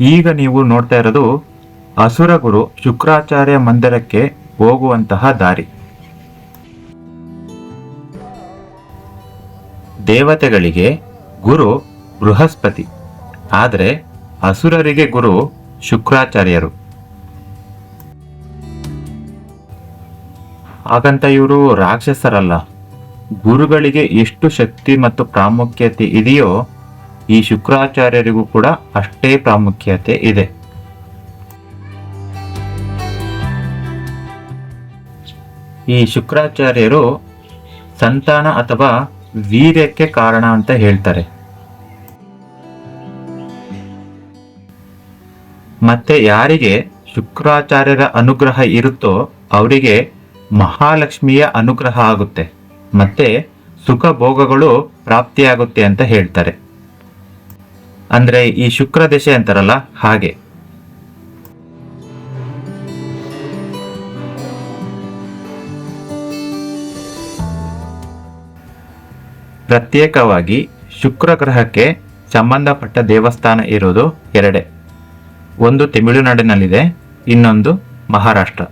ಈಗ ನೀವು ನೋಡ್ತಾ ಇರೋದು ಅಸುರ ಗುರು ಶುಕ್ರಾಚಾರ್ಯ ಮಂದಿರಕ್ಕೆ ಹೋಗುವಂತಹ ದಾರಿ. ದೇವತೆಗಳಿಗೆ ಗುರು ಬೃಹಸ್ಪತಿ, ಆದರೆ ಅಸುರರಿಗೆ ಗುರು ಶುಕ್ರಾಚಾರ್ಯರು. ಹಾಗಂತ ಇವರು ರಾಕ್ಷಸರಲ್ಲ. ಗುರುಗಳಿಗೆ ಎಷ್ಟು ಶಕ್ತಿ ಮತ್ತು ಪ್ರಾಮುಖ್ಯತೆ ಇದೆಯೋ ಈ ಶುಕ್ರಾಚಾರ್ಯರಿಗೂ ಕೂಡ ಅಷ್ಟೇ ಪ್ರಾಮುಖ್ಯತೆ ಇದೆ. ಈ ಶುಕ್ರಾಚಾರ್ಯರು ಸಂತಾನ ಅಥವಾ ವೀರ್ಯಕ್ಕೆ ಕಾರಣ ಅಂತ ಹೇಳ್ತಾರೆ. ಮತ್ತೆ ಯಾರಿಗೆ ಶುಕ್ರಾಚಾರ್ಯರ ಅನುಗ್ರಹ ಇರುತ್ತೋ ಅವರಿಗೆ ಮಹಾಲಕ್ಷ್ಮಿಯ ಅನುಗ್ರಹ ಆಗುತ್ತೆ. ಮತ್ತೆ ಸುಖ ಭೋಗಗಳು ಪ್ರಾಪ್ತಿಯಾಗುತ್ತೆ ಅಂತ ಹೇಳ್ತಾರೆ. ಅಂದ್ರೆ ಈ ಶುಕ್ರ ದಶೆ ಅಂತಾರಲ್ಲ, ಹಾಗೆ. ಪ್ರತ್ಯೇಕವಾಗಿ ಶುಕ್ರ ಗ್ರಹಕ್ಕೆ ಸಂಬಂಧಪಟ್ಟ ದೇವಸ್ಥಾನ ಇರೋದು ಎರಡೇ. ಒಂದು ತಮಿಳುನಾಡಿನಲ್ಲಿದೆ, ಇನ್ನೊಂದು ಮಹಾರಾಷ್ಟ್ರ.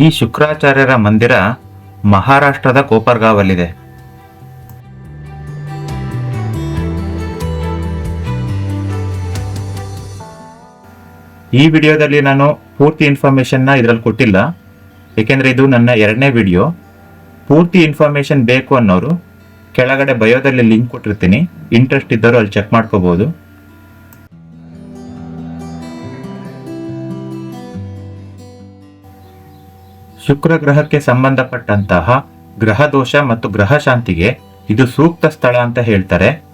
ಈ ಶುಕ್ರಾಚಾರ್ಯರ ಮಂದಿರ ಮಹಾರಾಷ್ಟ್ರದ ಕೋಪರ್ಗಾವಲ್ಲಿದೆ. ಈ ವಿಡಿಯೋದಲ್ಲಿ ನಾನು ಪೂರ್ತಿ ಇನ್ಫಾರ್ಮೇಷನ್ನ ಇದರಲ್ಲಿ ಕೊಟ್ಟಿಲ್ಲ. ಏಕೆಂದರೆ ಇದು ನನ್ನ ಎರಡನೇ ವಿಡಿಯೋ. ಪೂರ್ತಿ ಇನ್ಫಾರ್ಮೇಷನ್ ಬೇಕು ಅನ್ನೋರು ಕೆಳಗಡೆ ಬಯೋದಲ್ಲಿ ಲಿಂಕ್ ಕೊಟ್ಟಿರ್ತೀನಿ. ಇಂಟ್ರೆಸ್ಟ್ ಇದ್ದವರು ಅಲ್ಲಿ ಚೆಕ್ ಮಾಡ್ಕೋಬಹುದು ಶುಕ್ರ ಗ್ರಹಕ್ಕೆ ಸಂಬಂಧಪಟ್ಟಂತಹ ಗ್ರಹ ದೋಷ ಮತ್ತು ಗ್ರಹ ಶಾಂತಿಗೆ ಇದು ಸೂಕ್ತ ಸ್ಥಳ ಅಂತ ಹೇಳ್ತಾರೆ.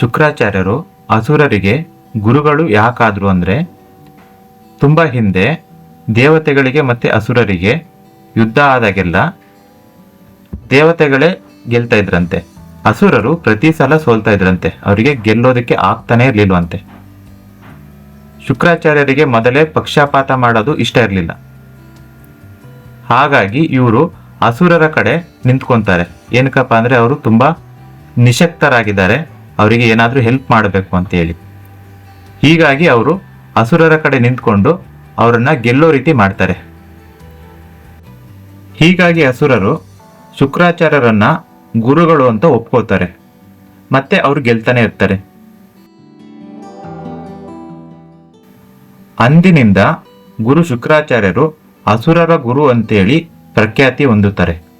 ಶುಕ್ರಾಚಾರ್ಯರು ಅಸುರರಿಗೆ ಗುರುಗಳು ಯಾಕಾದರು ಅಂದರೆ ತುಂಬ ಹಿಂದೆ ದೇವತೆಗಳಿಗೆ ಮತ್ತು ಅಸುರರಿಗೆ ಯುದ್ಧ ಆದಾಗೆಲ್ಲ ದೇವತೆಗಳೇ ಗೆಲ್ತಾ ಇದ್ರಂತೆ. ಅಸುರರು ಪ್ರತಿ ಸಲ ಸೋಲ್ತಾ ಇದ್ರಂತೆ. ಅವರಿಗೆ ಗೆಲ್ಲೋದಕ್ಕೆ ಆಗ್ತಾನೆ ಇರಲಿಲ್ವಂತೆ ಶುಕ್ರಾಚಾರ್ಯರಿಗೆ ಮೊದಲೇ ಪಕ್ಷಪಾತ ಮಾಡೋದು ಇಷ್ಟ ಇರಲಿಲ್ಲ. ಹಾಗಾಗಿ ಇವರು ಅಸುರರ ಕಡೆ ನಿಂತ್ಕೊತಾರೆ. ಏನಕ್ಕಪ್ಪ ಅಂದರೆ ಅವರು ತುಂಬ ನಿಶಕ್ತರಾಗಿದ್ದಾರೆ. ಅವರಿಗೆ ಏನಾದರೂ ಹೆಲ್ಪ್ ಮಾಡಬೇಕು ಅಂತ ಹೇಳಿ. ಹೀಗಾಗಿ ಅವರು ಅಸುರರ ಕಡೆ ನಿಂತ್ಕೊಂಡು ಅವರನ್ನ ಗೆಲ್ಲೋ ರೀತಿ ಮಾಡ್ತಾರೆ. ಹೀಗಾಗಿ ಅಸುರರು ಶುಕ್ರಾಚಾರ್ಯರನ್ನ ಗುರುಗಳು ಅಂತ ಒಪ್ಕೋತಾರೆ. ಮತ್ತೆ ಅವ್ರು ಗೆಲ್ತಾನೆ ಇರ್ತಾರೆ. ಅಂದಿನಿಂದ ಗುರು ಶುಕ್ರಾಚಾರ್ಯರು ಅಸುರರ ಗುರು ಅಂತೇಳಿ ಪ್ರಖ್ಯಾತಿ ಹೊಂದುತ್ತಾರೆ.